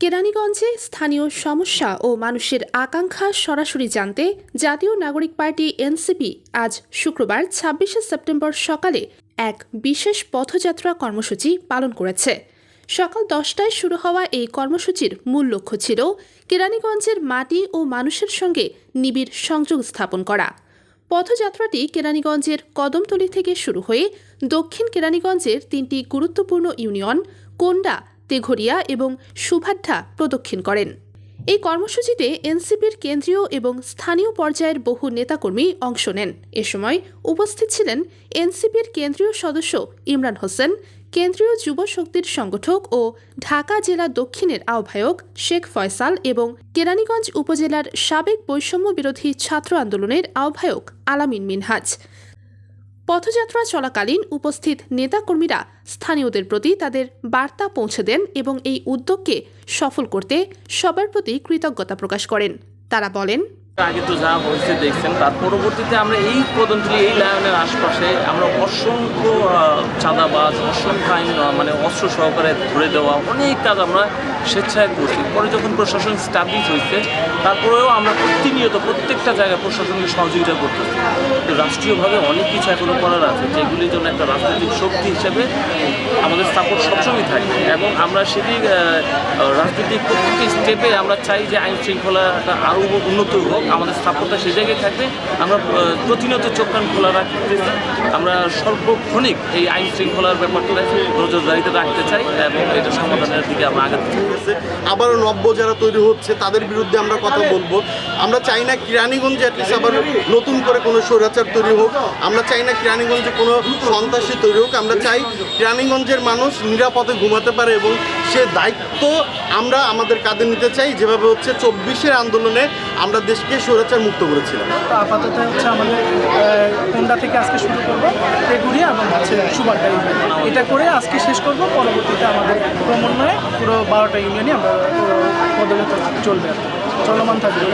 কেরানীগঞ্জে স্থানীয় সমস্যা ও মানুষের আকাঙ্ক্ষা সরাসরি জানতে জাতীয় নাগরিক পার্টি এনসিপি আজ শুক্রবার ছাব্বিশে সেপ্টেম্বর সকালে এক বিশেষ পথযাত্রা কর্মসূচি পালন করেছে। সকাল দশটায় শুরু হওয়া এই কর্মসূচির মূল লক্ষ্য ছিল কেরানীগঞ্জের মাটি ও মানুষের সঙ্গে নিবিড় সংযোগ স্থাপন করা। পথযাত্রাটি কেরানীগঞ্জের কদমতলী থেকে শুরু হয়ে দক্ষিণ কেরানীগঞ্জের তিনটি গুরুত্বপূর্ণ ইউনিয়ন, কোন্ডা তেঘরিয়া এবং সুভাড্ডা প্রদক্ষিণ করেন। এই কর্মসূচিতে এনসিপির কেন্দ্রীয় এবং স্থানীয় পর্যায়ের বহু নেতাকর্মী অংশ নেন। এ সময় উপস্থিত ছিলেন এনসিপির কেন্দ্রীয় সদস্য ইমরান হোসেন, কেন্দ্রীয় যুব শক্তির সংগঠক ও ঢাকা জেলা দক্ষিণের আহ্বায়ক শেখ ফয়সাল এবং কেরানীগঞ্জ উপজেলার সাবেক বৈষম্য বিরোধী ছাত্র আন্দোলনের আহ্বায়ক আলামিন মিনহাজ। পথযাত্রা চলাকালীন উপস্থিত নেতাকর্মীরা স্থানীয়দের প্রতি তাদের বার্তা পৌঁছে দেন এবং এই উদ্যোগকে সফল করতে সবার প্রতি কৃতজ্ঞতা প্রকাশ করেন। তারা বলেন আগে তো যা হয়েছে দেখছেন, তার পরবর্তীতে আমরা এই কদমতলি এই লায়নের আশপাশে আমরা অসংখ্য চাঁদাবাজ, অসংখ্য আইন মানে অস্ত্র সহকারে ধরে দেওয়া অনেক কাজ আমরা স্বেচ্ছায় করছি। পরে যখন প্রশাসন স্টাবলিশ হয়েছে, তারপরেও আমরা প্রতিনিয়ত প্রত্যেকটা জায়গায় প্রশাসনকে সহযোগিতা করতেছি। তো রাষ্ট্রীয়ভাবে অনেক কিছু এখনও করার আছে, যেগুলির জন্য একটা রাজনৈতিক শক্তি হিসেবে আমাদের সাপোর্ট সবসময় থাকবে। এবং আমরা সেটি রাজনৈতিক প্রত্যেকটি স্টেপে আমরা চাই যে আইন শৃঙ্খলাটা আরও উন্নত হোক। আমাদের সাপোর্টটা সেই জায়গায় থাকবে। আমরা প্রতিনিয়ত চোখ কান খোলা রাখতেছি। আমরা সর্বক্ষণিক এই আইন শৃঙ্খলার ব্যাপারটা নজরদারিতে রাখতে চাই এবং এটা সমাধানের দিকে আমরা আগাতে চাই। আবারও নব্য যারা তৈরি হচ্ছে, তাদের বিরুদ্ধে আমরা কথা বলব। আমরা চাই না কিরানীগঞ্জে অ্যাটলিস্ট আবার নতুন করে কোনো স্বৈরাচার তৈরি হোক। আমরা চাই না কিরানীগঞ্জে কোনো সন্ত্রাসী তৈরি হোক। আমরা চাই কিরানীগঞ্জের মানুষ নিরাপদে ঘুমাতে পারে এবং সে দায়িত্ব আমরা আমাদের কাঁধে নিতে চাই, যেভাবে হচ্ছে চব্বিশের আন্দোলনে আমরা দেশকে স্বৈরাচার মুক্ত করেছিলাম। আপাতত হচ্ছে আমাদের কোনটা থেকে আজকে শুরু করব তেগুড়িয়া এবং হচ্ছে সুবারটা ইউনিয়ন। এটা করে আজকে শেষ করব, পরবর্তীতে আমাদের ক্রমান্বয়ে পুরো বারোটা ইউনিয়নই আমরা পদযাত্রা চলবে চলমান থাকবে।